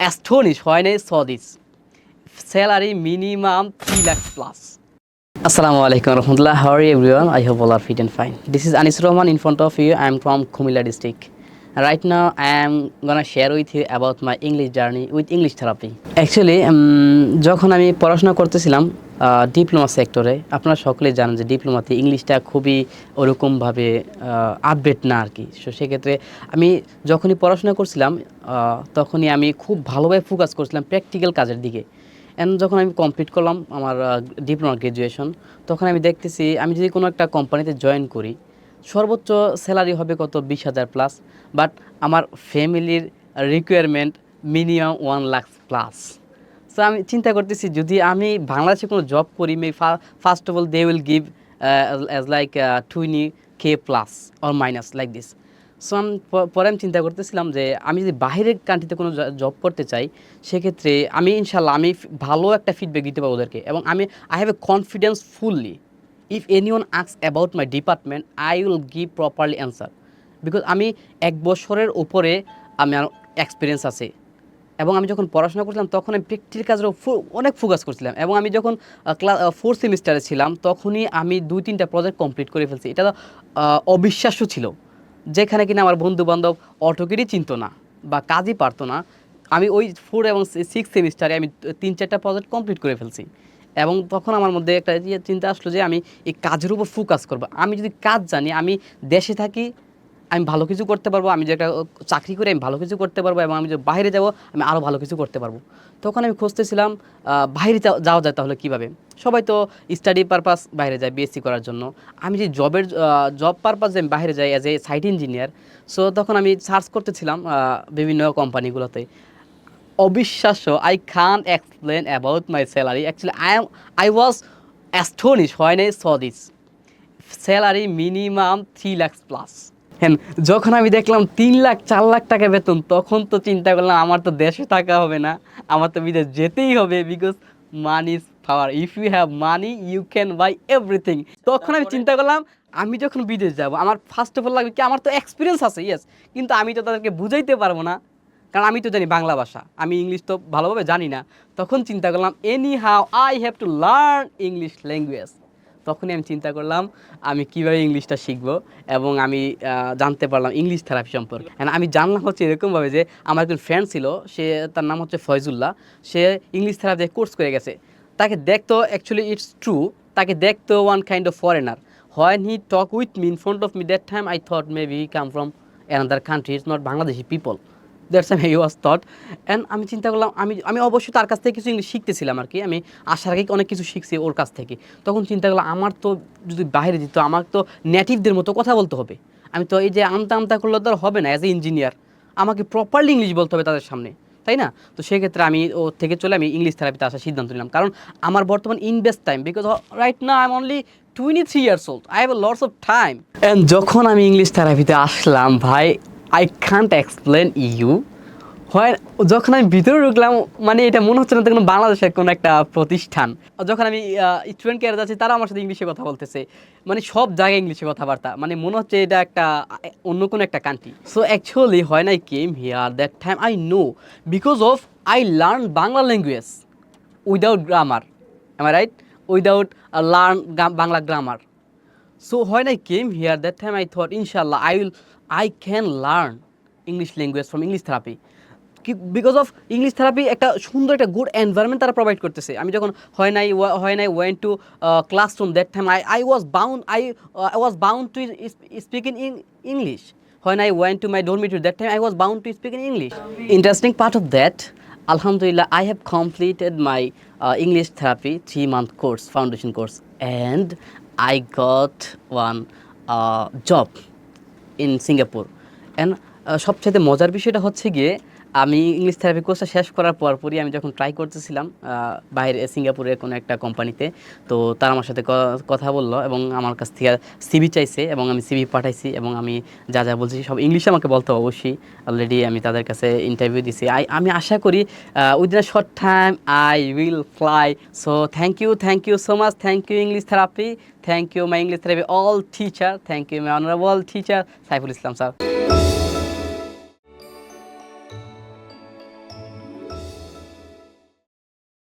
Astonished when I saw this. Salary minimum 3 lakhs plus. Assalamu alaikum warahmatullah. How are you everyone? I hope all are fit and fine. This is Anis Rahman in front of you. I am from Kumila district. Right now I am gonna share with you about my English journey with English therapy. Actually um, যখন আমি পড়াশোনা করতেছিলাম diploma সেক্টরে আপনারা সকলেই জানেন যে ডিপ্লোমাতে ইংলিশটা খুবই ওরকমভাবে আপডেট না আর কি। সো সেক্ষেত্রে আমি যখনই পড়াশোনা করছিলাম তখনই আমি খুব ভালোভাবে ফোকাস করছিলাম প্র্যাকটিক্যাল কাজের দিকে। অ্যান্ড যখন আমি কমপ্লিট করলাম আমার ডিপ্লোমা গ্র্যাজুয়েশন তখন আমি দেখতেছি আমি যদি কোনো একটা কোম্পানিতে জয়েন করি, সর্বোচ্চ স্যালারি হবে কত? বিশ হাজার প্লাস বাট আমার ফ্যামিলির requirement minimum one lakh plus so আমি চিন্তা করতেছি, যদি আমি বাংলাদেশে কোনো জব করি may first of all they will give as like twenty K plus or minus like this so আমি পরে আমি চিন্তা করতেছিলাম যে, আমি যদি বাইরের কান্ট্রিতে কোনো জব করতে চাই, সেক্ষেত্রে আমি ইনশাল্লাহ আমি ভালো একটা ফিডব্যাক দিতে পারব ওদেরকে। এবং আমি I have a confidence fully if any one asks about my department I will give properly answer because আমি এক বছরের উপরে আমার এক্সপিরিয়েন্স আছে। এবং আমি যখন পড়াশোনা করছিলাম, তখন আমি প্র্যাকটিক্যাল কাজের অনেক ফোকাস করছিলাম এবং আমি যখন ক্লাস ফোর্থ সেমিস্টারে ছিলাম, তখনই আমি দুই, তিনটা প্রজেক্ট কমপ্লিট করে ফেলছি। এটা অবিশ্বাস্য ছিল, যেখানে কিনা আমার বন্ধু বান্ধব অটোকেরই চিনতো না বা কাজই পারতো না। আমি ওই ফোর এবং সিক্স সেমিস্টারে আমি তিন, চারটা প্রজেক্ট কমপ্লিট করে ফেলছি এবং তখন আমার মধ্যে একটা ইয়ে চিন্তা আসলো যে আমি এই কাজের উপর ফোকাস করব। আমি যদি কাজ জানি, আমি দেশে থাকি আমি ভালো কিছু করতে পারব, আমি যে একটা চাকরি করে আমি ভালো কিছু করতে পারব এবং আমি যে বাইরে যাব, আমি আরও ভালো কিছু করতে পারব। তখন আমি খুঁজতেছিলাম বাইরে যাও- যাওয়া যায় তাহলে কীভাবে? সবাই তো স্টাডি পারপাস বাইরে যায় বিএসসি করার জন্য। আমি যে জবের জব পারপাসে আমি বাইরে যাই as a site engineer so তখন আমি সার্চ করতেছিলাম বিভিন্ন কোম্পানিগুলোতে। অবিশ্বাস্য I can explain about my salary actually I am I was astonish হয় I saw salary minimum three lakhs plus হ্যাঁ যখন আমি দেখলাম তিন লাখ, চার লাখ টাকা বেতন, তখন তো চিন্তা করলাম, আমার তো দেশে থাকা হবে না, আমার তো বিদেশ যেতেই হবে because money is power if you have money you can buy everything তখন আমি চিন্তা করলাম, আমি যখন বিদেশ যাব, আমার ফার্স্ট অফ অল লাগবে কি, আমার তো এক্সপিরিয়েন্স আছে ইয়েস কিন্তু আমি তো তাদেরকে বুঝাইতে পারব না, কারণ আমি তো জানি বাংলা ভাষা, আমি ইংলিশ তো ভালোভাবে জানি না। তখন চিন্তা করলাম anyhow I have to learn English language তখনই আমি চিন্তা করলাম, আমি কীভাবে ইংলিশটা শিখব এবং আমি জানতে পারলাম ইংলিশ থেরাপি সম্পর্কে। আমি জানলাম হচ্ছে এরকমভাবে যে, আমার একজন ফ্রেন্ড ছিল, সে তার নাম হচ্ছে ফয়জুল্লাহ, সে ইংলিশ থেরাপি কোর্স করে গেছে। তাকে দেখতো অ্যাকচুয়ালি ইটস ট্রু তাকে দেখতো one kind of foreigner when he talk with me in front of me that time I thought may be come from another country it's not Bangladeshi people that's I was thought and আমি চিন্তা করলাম, আমি আমি অবশ্যই তার কাছ থেকে কিছু ইংলিশ শিখতেছিলাম আর কি। আমি আসার আগে অনেক কিছু শিখছি ওর কাছ থেকে। তখন চিন্তা করলাম, আমার তো যদি বাইরে দিত আমার তো নেটিভদের মতো কথা বলতে হবে। আমি তো এই যে আমতা আমতা করলে তো হবে না অ্যাজ এ ইঞ্জিনিয়ার আমাকে প্রপারলি ইংলিশ বলতে হবে তাদের সামনে, তাই না? তো সেক্ষেত্রে আমি ও থেকে চলে আমি ইংলিশ থেরাপিতে আসার সিদ্ধান্ত নিলাম। কারণ আমার বর্তমান ইনভেস্ট টাইম বিকজ রাইট না I am only twenty three years old I have lots of time and যখন আমি ইংলিশ থেরাপিতে আসলাম, ভাই আই কান্ট এক্সপ্লেন ইউ হয় যখন আমি ভিতরে ঢুকলাম মানে এটা মনে হচ্ছে না কোনো বাংলাদেশের কোনো একটা প্রতিষ্ঠান। যখন আমি স্টুডেন্ট কেয়ারে যাচ্ছি তারা আমার সাথে ইংলিশে কথা বলতেছে। মানে সব জায়গায় ইংলিশে কথাবার্তা। মানে মনে হচ্ছে এটা একটা অন্য কোনো একটা কান্ট্রি সো অ্যাকচুয়ালি হয় নাই came here that time I know because of I learn Bangla language without grammar um right without learn Bangla grammar so when I came here, that time I thought, inshallah, I will, I can learn English language from English therapy because of English therapy একটা সুন্দর একটা good environment তারা provide করতেছে। আমি যখন হয় নাই হয় নাই went to classroom that time I I was bound I I was bound to speak in English হয় নাই went to my dormitory that time I was bound to speak in English interesting part of that আলহামদুলিল্লাহ I have completed my English therapy three month course foundation course and I got one job in Singapore and সবচেয়ে মজার বিষয়টা হচ্ছে গিয়ে আমি English therapy কোর্সটা শেষ করার পরপরই আমি যখন ট্রাই করতেছিলাম বাইরে সিঙ্গাপুরের কোনো একটা কোম্পানিতে তো তারা আমার সাথে কথা বলল এবং আমার কাছ থেকে সিবি চাইছে এবং আমি সিবি পাঠাইছি এবং আমি যা যা বলছি সব ইংলিশে আমাকে বলতে অবশ্যই। অলরেডি আমি তাদের কাছে ইন্টারভিউ দিছি। আই, আমি আশা করি within a short time I will fly so thank you thank you so much thank you English therapy thank you my English therapy all teacher thank you my honourable teacher Saiful Islam sir